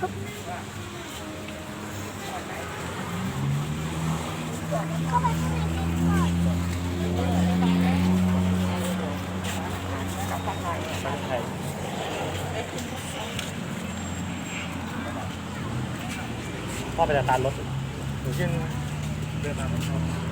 ตั้งไม่ใช่พ่อไปจัดการรถหนูขึ้นเดินมาบเรถง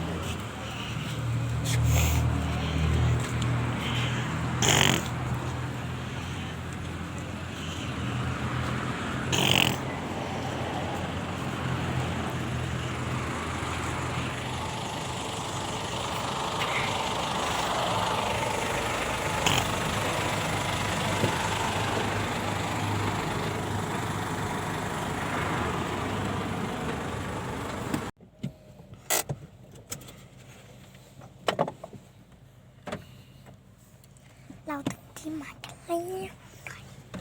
ที่หมายกันแล้ว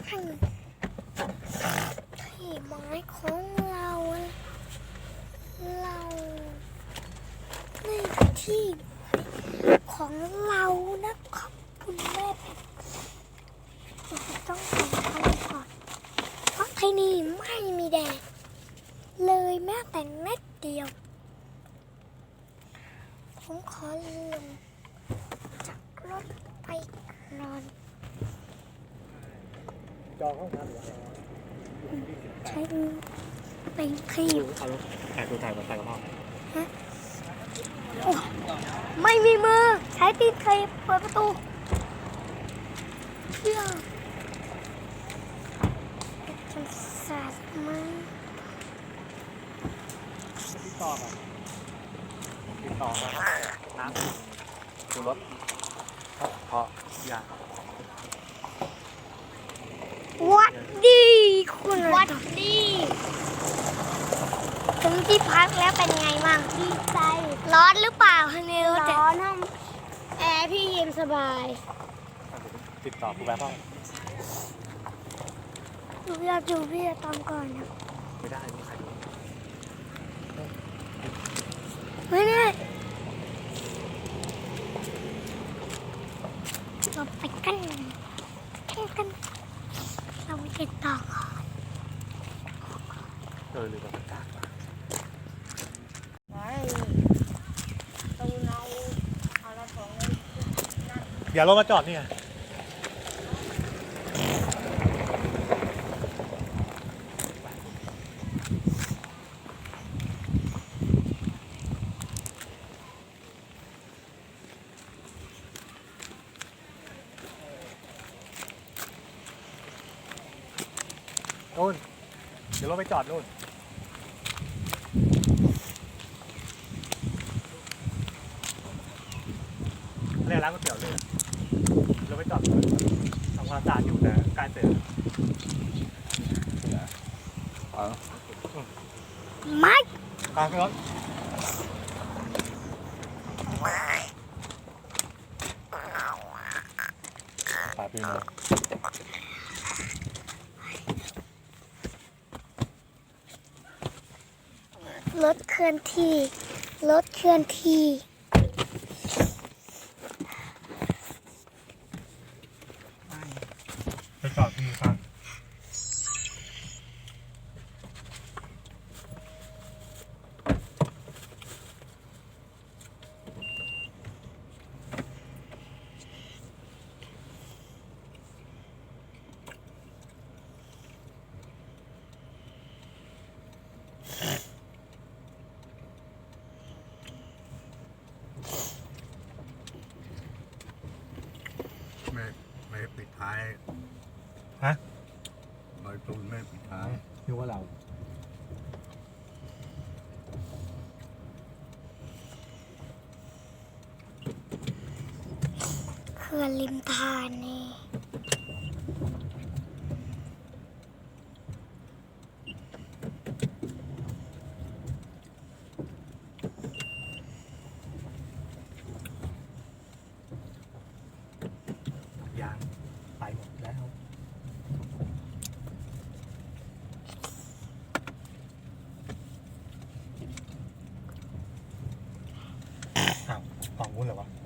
ให้ที่หมายของเรา เรานี่ที่หมายของเรานะครับคุณแม่เราจะต้องทำอะไรก่อนเพราะที่นี่ไม่มีแดดเลยแม้แต่เม็ดเดียว ผมขอลงจากรถไปนอน จองห้องน้ำเหรอใช้เป็นครีมเอารถถ่ายตัวถ่ายมาถ่ายกับพ่อไม่มีมือ ใช้ตีนเคยเปิดประตูเชื่อจนสาดมาติดต่อมาติดต่อมาน้ำดูรถเพราะยา วัดดีคุณวัดดีถึงที่พักแล้วเป็นไงบ้างดีใจ ร้อนหรือเปล่าฮะนิวร้อนห้องแอร์พี่เย็นสบาย ติดต่อกูแบบพ่อหนูอยากดูพี่ตอนก่อนนะไม่ได้ไม่มีใครดู ไม่ได้เราไปกันแค่กัน เราไปติดต่อก่อน เออลืมประกาศ ไม่ตูนเอาเอาละของเลย เดี๋ยวรถมาจอดนี่ไงนู่นเดี๋ยวเรถไปจอดนู่น เรียกร้านก๋วยเตี๋ยวเลยเรถไปจอดนู่นทำความสะอาดอยู่แต่การเสร็จไม่การขึ้นรถปาพี่มารถเคลื่อนที่รถเคลื่อนที่ ไป จอดที่ข้างไม่ไม่ปิดท้าย ฮะ ลอยตูนไม่ปิดท้ายนึกว่าเรา เขื่อนริมทานนี่ ยางไปหมดแล้ว อ้าว ฝั่งนู้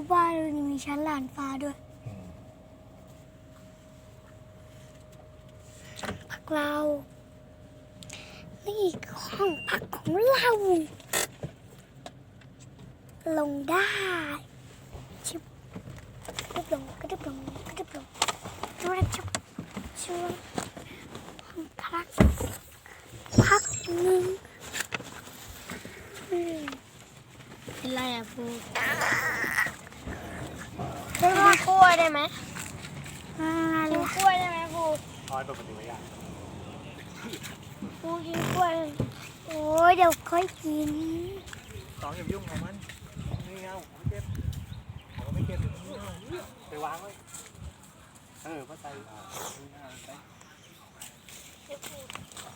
นเหรอวะรู้ว่ามันมีชั้นลานฟ้าด้วยพักเรา นี่คือห้องพักของเรา ลงได้ ชิบกระดึบลงกระดึบลงกระดึบลงดูนะชิบชิบห้องพัก พักหนึ่งอืม เป็นไรอะปูปูกินกล้วย ได้ไหมอ่ากินกล้วยได้ไหมปูทอยเปิดประตูไว้ยังปูกินกล้วย โอ้ยเดี๋ยวค่อยกินสองอย่ายุ่งของมันนี่เอาไม่เก็บผมไม่เก็บไปวางไว้เออป้าใจอ่านี่เอาไป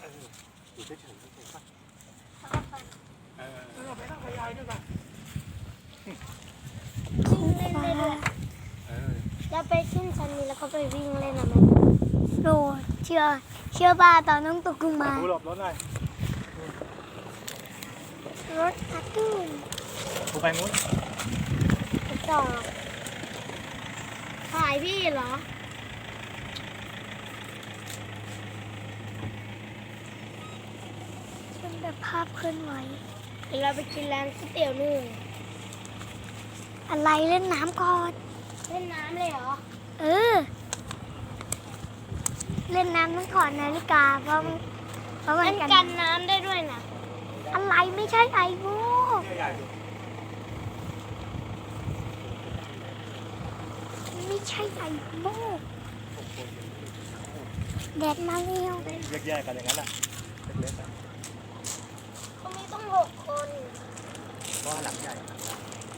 เอออยู่เฉยๆเฉยๆป่ะเออเราไม่ต้องขยายด้วยป่ะวิ่งเล่นได้ด้วยเอ อแล้วไปขึ้นชั้นนี้แล้วก็ไปวิ่งเล่นอะไหมโดดเชื่อเชื่อบ้าตอนน้องตกลงมาดูหลบรถหน่อยรถอาตุ้มดูไปมุ้นจอดถ่ายพี่เหรอเป็นแบบภาพเคลื่อนไหวเดี๋ยวเราไปกินร้านก๋วยเตี๋ยวหนึ่งอะไรเล่นน้ำก่อนเล่นน้ำเลยเหรอ เออ เล่นน้ำตั้งก่อนนาฬิกาเพราะมันเพราะมัมันนกันกันน้ำได้ด้วยนะอะไรไม่ใช่ไอโม่ใหญ่ดูไม่ใช่ไอโม่แดดมาเร็วแยกๆกันอย่างนั้นแหละเล็กๆอะเขามีต้องหกคนเพราะว่าหลังใหญ่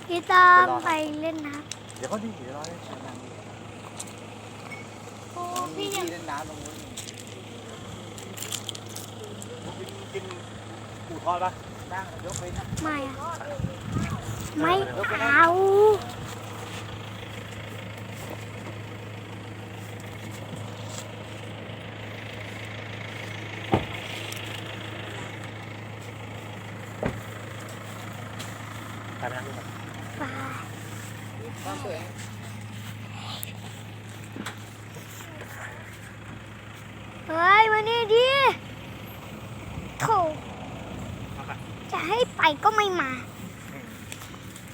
พี่ต้องไปเล่นน้ เดี๋ยวเขาดีเดี๋ยวรอให้ชนะปูพี่ยังเล่นน้ำตรงนู้นกินปูทอดปะได้ยกไปนะำไม่อะไม่เอา ไปไหมนะ ไป ค วามสวยเฮ้ยมานี่ดิโถจะให้ไปก็ไม่มา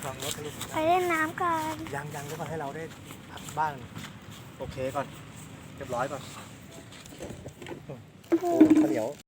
ลองรถไปไปเล่นน้ำกันยังยังก็ก่อนให้เราได้พักบ้าง โอเคก่อน เรียบร้อยก่อนปูข้าวเหนียว